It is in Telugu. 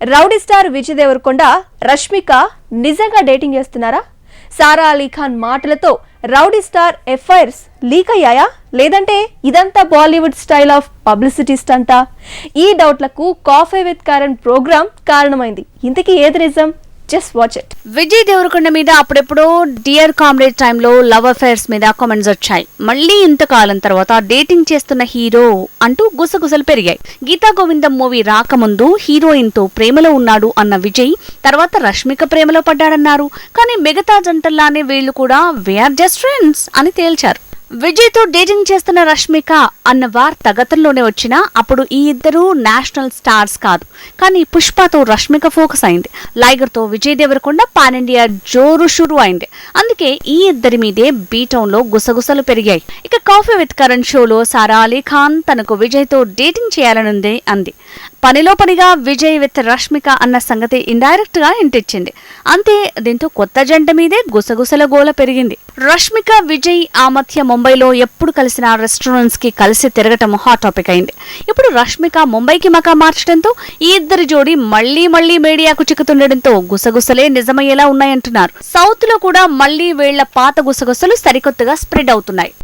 రౌడీ స్టార్ విజయ్ దేవరకొండ రష్మిక నిజంగా డేటింగ్ చేస్తున్నారా? సారా అలీ ఖాన్ మాటలతో రౌడీ స్టార్ ఎఫ్ఐఆర్స్ లీక్ అయ్యాయా? లేదంటే ఇదంతా బాలీవుడ్ స్టైల్ ఆఫ్ పబ్లిసిటీ స్టంటా? ఈ డౌట్లకు కాఫీ విత్ కరణ్ ప్రోగ్రామ్ కారణమైంది. ఇంతకీ ఏది నిజం? Just watch it Vijay Deverakonda మీద అప్పుడెప్పుడో డియర్ కామ్రేడ్ టైంలో లవ్ అఫైర్స్ మీద కామెంట్స్ వచ్చాయి. మళ్ళీ ఇంతకాలం తర్వాత డేటింగ్ చేస్తున్న హీరో అంటూ గుసగుసలు పెరిగాయి. గీతా గోవిందం మూవీ రాకముందు హీరోయిన్తో ప్రేమలో ఉన్నాడు అన్న విజయ్ తర్వాత రష్మిక ప్రేమలో పడ్డాడన్నారు. కానీ మిగతా జంటల్లానే వీళ్ళు కూడా వీఆర్ జస్ట్ ఫ్రెండ్స్ అని తేల్చారు. విజయ్తో డేటింగ్ చేస్తున్న రష్మిక అన్న వార్త గతంలోనే వచ్చినా అప్పుడు ఈ ఇద్దరు నేషనల్ స్టార్స్ కాదు. కానీ పుష్పతో రష్మిక ఫోకస్ అయింది. లైగర్తో విజయ్ దేవరకొండ పాన్ ఇండియా జోరు షురు అయింది. అందుకే ఈ ఇద్దరి మీదే బీటౌన్లో గుసగుసలు పెరిగాయి. ఇక కాఫీ విత్ కరణ్ షోలో సారా అలీ ఖాన్ తనకు విజయ్తో డేటింగ్ చేయాలనుంది అంది. పనిలో పనిగా విజయ్ విత్ రష్మిక అన్న సంగతి ఇండైరెక్ట్గా ఇంటిచ్చింది అంతే దీంతో కొత్త జంట మీదే గుసగుసల గోల పెరిగింది. రష్మిక విజయ్ ఆ మధ్య ముంబైలో ఎప్పుడు కలిసిన రెస్టారెంట్స్కి కలిసి తిరగటం హాట్ టాపిక్ అయింది. ఇప్పుడు రష్మిక ముంబైకి మకా మార్చడంతో ఈ ఇద్దరి జోడి మళ్ళీ మళ్ళీ మీడియాకు చిక్కుతుండటంతో గుసగుసలే నిజమయ్యేలా ఉన్నాయంటున్నారు. సౌత్లో కూడా మళ్ళీ వీళ్ళ పాత గుసగుసలు సరికొత్తగా స్ప్రెడ్ అవుతున్నాయి.